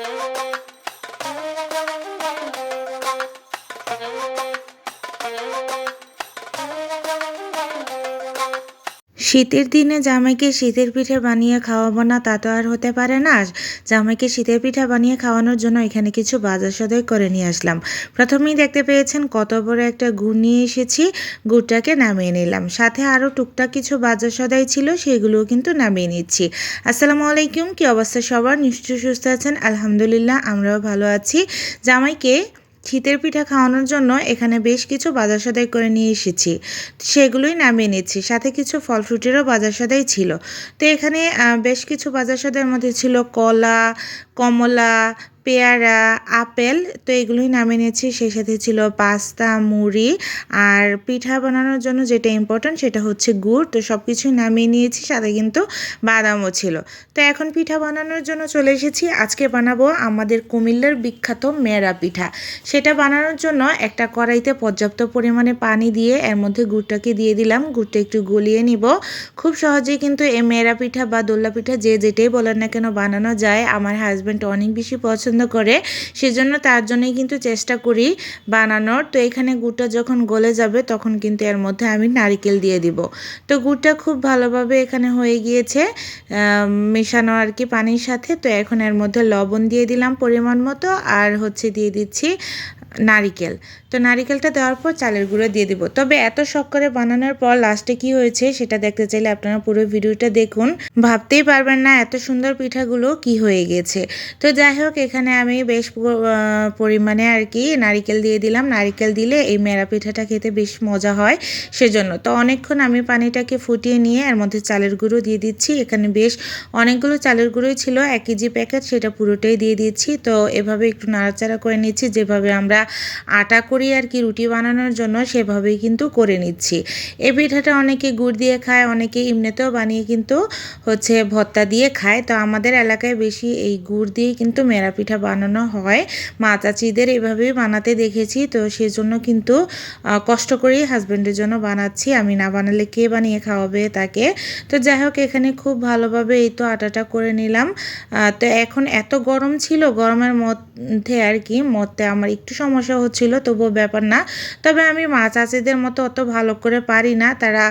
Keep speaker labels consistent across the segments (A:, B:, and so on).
A: Música শীতের দিনে জামাইকে শীতের পিঠে বানিয়ে খাওয়াবো না, তা তো আর হতে পারে না। জামাইকে শীতের পিঠা বানিয়ে খাওয়ানোর জন্য এখানে কিছু বাজার সদাই করে নিয়ে আসলাম। প্রথমেই দেখতে পেয়েছেন কত বড় একটা গুড় নিয়ে এসেছি, গুড়টাকে নামিয়ে নিলাম। সাথে আরও টুকটাক কিছু বাজার সদাই ছিল, সেগুলোও কিন্তু নামিয়ে নিচ্ছি। আসসালামু আলাইকুম, কি অবস্থা সবার? নিশ্চয়ই সুস্থ আছেন? আলহামদুলিল্লাহ, আমরাও ভালো আছি। জামাইকে শীতের পিঠা খাওয়ানোর জন্য এখানে বেশ কিছু বাজার সদাই করে নিয়ে এসেছি। সেগুলোই নামিয়ে নিচ্ছি। সাথে কিছু ফল ফ্রুটেরও বাজার সদাই ছিল। তো এখানে বেশ কিছু বাজার সদাইয়ের মধ্যে ছিল কলা, কমলা পেয়ারা, আপেল, তো এগুলোই নামিয়ে নিয়েছি। সেই সাথে ছিল পাস্তা, মুড়ি আর পিঠা বানানোর জন্য যেটা ইম্পর্ট্যান্ট সেটা হচ্ছে গুড়। তো সব কিছুই নামিয়ে নিয়েছি, সাথে কিন্তু বাদামও ছিল। তো এখন পিঠা বানানোর জন্য চলে এসেছি। আজকে বানাবো আমাদের কুমিল্লার বিখ্যাত মেরা পিঠা। সেটা বানানোর জন্য একটা কড়াইতে পর্যাপ্ত পরিমাণে পানি দিয়ে এর মধ্যে গুড়টাকে দিয়ে দিলাম। গুড়টা একটু গলিয়ে নিব। খুব সহজেই কিন্তু এই মেরা পিঠা বা দোল্লা পিঠা যে যেটাই বলেন না কেন বানানো যায়। আমার হাজব্যান্ড অনেক বেশি পছন্দ করে, সেজন্য তার জন্যই কিন্তু চেষ্টা করি বানানোর। তো এখানে গুড়টা যখন গলে যাবে, তখন কিন্তু এর মধ্যে আমি নারিকেল দিয়ে দিব। তো গুড়টা খুব ভালোভাবে এখানে হয়ে গিয়েছে মেশানো আর কি পানির সাথে। তো এখন এর মধ্যে লবণ দিয়ে দিলাম পরিমাণ মতো, আর হচ্ছে দিয়ে দিচ্ছি নারিকেল। তো নারিকেলটা দেওয়ার পর চালের গুঁড়ো দিয়ে দিব। তবে এত শখ করে বানানোর পর লাস্টে কি হয়েছে সেটা দেখতে চাইলে আপনারা পুরো ভিডিওটা দেখুন। ভাবতেই পারবেন না এত সুন্দর পিঠাগুলো কি হয়ে গেছে। তো যাই হোক, এখানে আমি বেশ পরিমাণে আর কি নারিকেল দিয়ে দিলাম। নারিকেল দিলে এই মেরা পিঠাটা খেতে বেশ মজা হয় সেজন্য। তো অনেকক্ষণ আমি পানিটাকে ফুটিয়ে নিয়ে এর মধ্যে চালের গুঁড়ো দিয়ে দিচ্ছি। এখানে বেশ অনেকগুলো চালের গুঁড়োই ছিল। এক কেজি প্যাকেট সেটা পুরোটাই দিয়ে দিচ্ছি। তো এভাবে একটু নাড়াচাড়া করে নিচ্ছি। যেভাবে আমরা আটা করি আর কি রুটি বানানোর জন্য সেভাবেই কিন্তু করে নিচ্ছি। এই পিঠাটা অনেকে গুড় দিয়ে খায়, অনেকে এমনিতেও বানিয়ে কিন্তু হচ্ছে ভত্তা দিয়ে খায়। তো আমাদের এলাকায় বেশি এই গুড় দিয়ে কিন্তু মেরা পিঠা বানানো হয়। মা চাচিদের এভাবেই বানাতে দেখেছি। তো সেজন্য কিন্তু কষ্ট করেই হাজব্যান্ডের জন্য বানাচ্ছি। আমি না বানালে কে বানিয়ে খাওয়াবে তাকে? তো যাই হোক, এখানে খুব ভালোভাবে এই তো আটাটা করে নিলাম। তো এখন এত গরম ছিল, গরমের মধ্যে আর কি মধ্যে আমার একটু সমস্যা হচ্ছিল, তবুও ব্যাপার না। তবে আমি মা চাচিদের মতো অত ভালো করে পারি না। তারা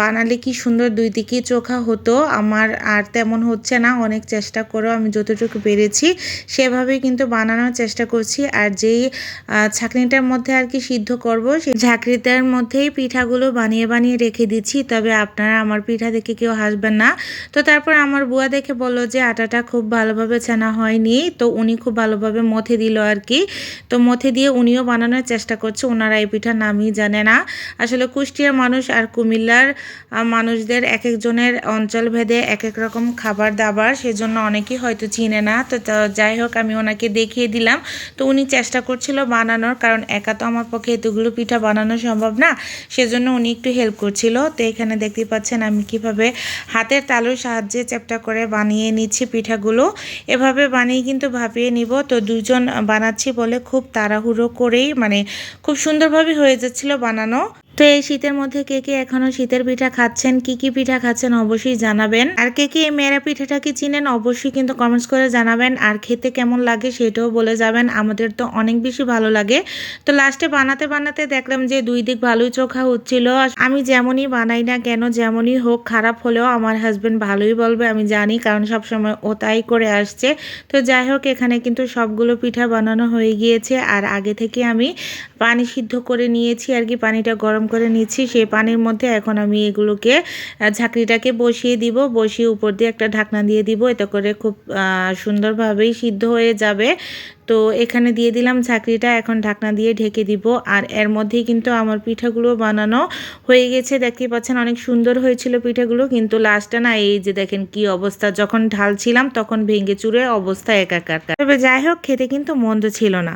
A: বানালে কি সুন্দর দুই দিকেই চোখা হতো। আমার আর তেমন হচ্ছে না। অনেক চেষ্টা করেও আমি যতটুকু পেরেছি, সেভাবেই কিন্তু বানানোর চেষ্টা করছি। আর যেই ছাঁকনিটার মধ্যে আর কি সিদ্ধ করব সেই ঝাঁকড়িটার মধ্যেই পিঠাগুলো বানিয়ে বানিয়ে রেখে দিচ্ছি। তবে আপনারা আমার পিঠা দেখে কেউ হাসবেন না। তো তারপর আমার বুয়া দেখে বলল যে, আটাটা খুব ভালোভাবে ছানা হয়নি। তো উনি খুব ভালোভাবে মথে দিল আর কি। তো মথে দিয়ে উনিও বানানোর চেষ্টা করছে। ওনারা এই পিঠার নামই জানে না। আসলে কুষ্টিয়ার মানুষ আর কুমিল্লার মানুষদের এক একজনের অঞ্চল ভেদে এক এক রকম খাবার দাবার, সেজন্য অনেকেই হয়তো চিনে না। তো যাই হোক, আমি ওনাকে দেখিয়ে দিলাম। তো উনি চেষ্টা করছিল বানানোর, কারণ একা তো আমার পক্ষে এতগুলো পিঠা বানানো সম্ভব না। সেজন্য উনি একটু হেল্প করছিল। তো এখানে দেখতে পাচ্ছেন আমি কীভাবে হাতের তালুর সাহায্যে চ্যাপটা করে বানিয়ে নিচ্ছি পিঠাগুলো। এভাবে বানিয়ে কিন্তু ভাপিয়ে নিব। তো দুজন বানাচ্ছি বলে খুব তাড়াহুড়ো করেই মানে খুব সুন্দরভাবে হয়ে যাচ্ছিল বানানো। তো এই শীতের মধ্যে কে কে এখনও শীতের পিঠা খাচ্ছেন, কি কি পিঠা খাচ্ছেন অবশ্যই জানাবেন। আর কে কে এই মেরা পিঠাটাকে চিনেন অবশ্যই কিন্তু কমেন্টস করে জানাবেন। আর খেতে কেমন লাগে সেটাও বলে যাবেন, আমাদের তো অনেক বেশি ভালো লাগে। তো লাস্টে বানাতে বানাতে দেখলাম যে দুই দিক ভালোই চোখা হচ্ছিল। আমি যেমনই বানাই না কেন, যেমনই হোক, খারাপ হলেও আমার হাজবেন্ড ভালোই বলবে, আমি জানি, কারণ সবসময় ও তাই করে আসছে। তো যাই হোক, এখানে কিন্তু সবগুলো পিঠা বানানো হয়ে গিয়েছে। আর আগে থেকে আমি পানি সিদ্ধ করে নিয়েছি আর কি, পানিটা গরম করে নিচ্ছি। সেই পানির মধ্যে এখন আমি এগুলোকে ঝাঁকড়িটাকে বসিয়ে দিব। বসিয়ে উপর দিয়ে একটা ঢাকনা দিয়ে দিব। এতে করে খুব সুন্দরভাবেই সিদ্ধ হয়ে যাবে। তো এখানে দিয়ে দিলাম ঝাঁকড়িটা। এখন ঢাকনা দিয়ে ঢেকে দিব। আর এর মধ্যেই কিন্তু আমার পিঠাগুলো বানানো হয়ে গেছে। দেখতে পাচ্ছেন অনেক সুন্দর হয়েছিল পিঠাগুলো। কিন্তু লাস্টে না এই যে দেখেন কি অবস্থা। যখন ঢালছিলাম তখন ভেঙে চুরে অবস্থা একাকার। তবে যাই হোক, খেতে কিন্তু মন্দ ছিল না।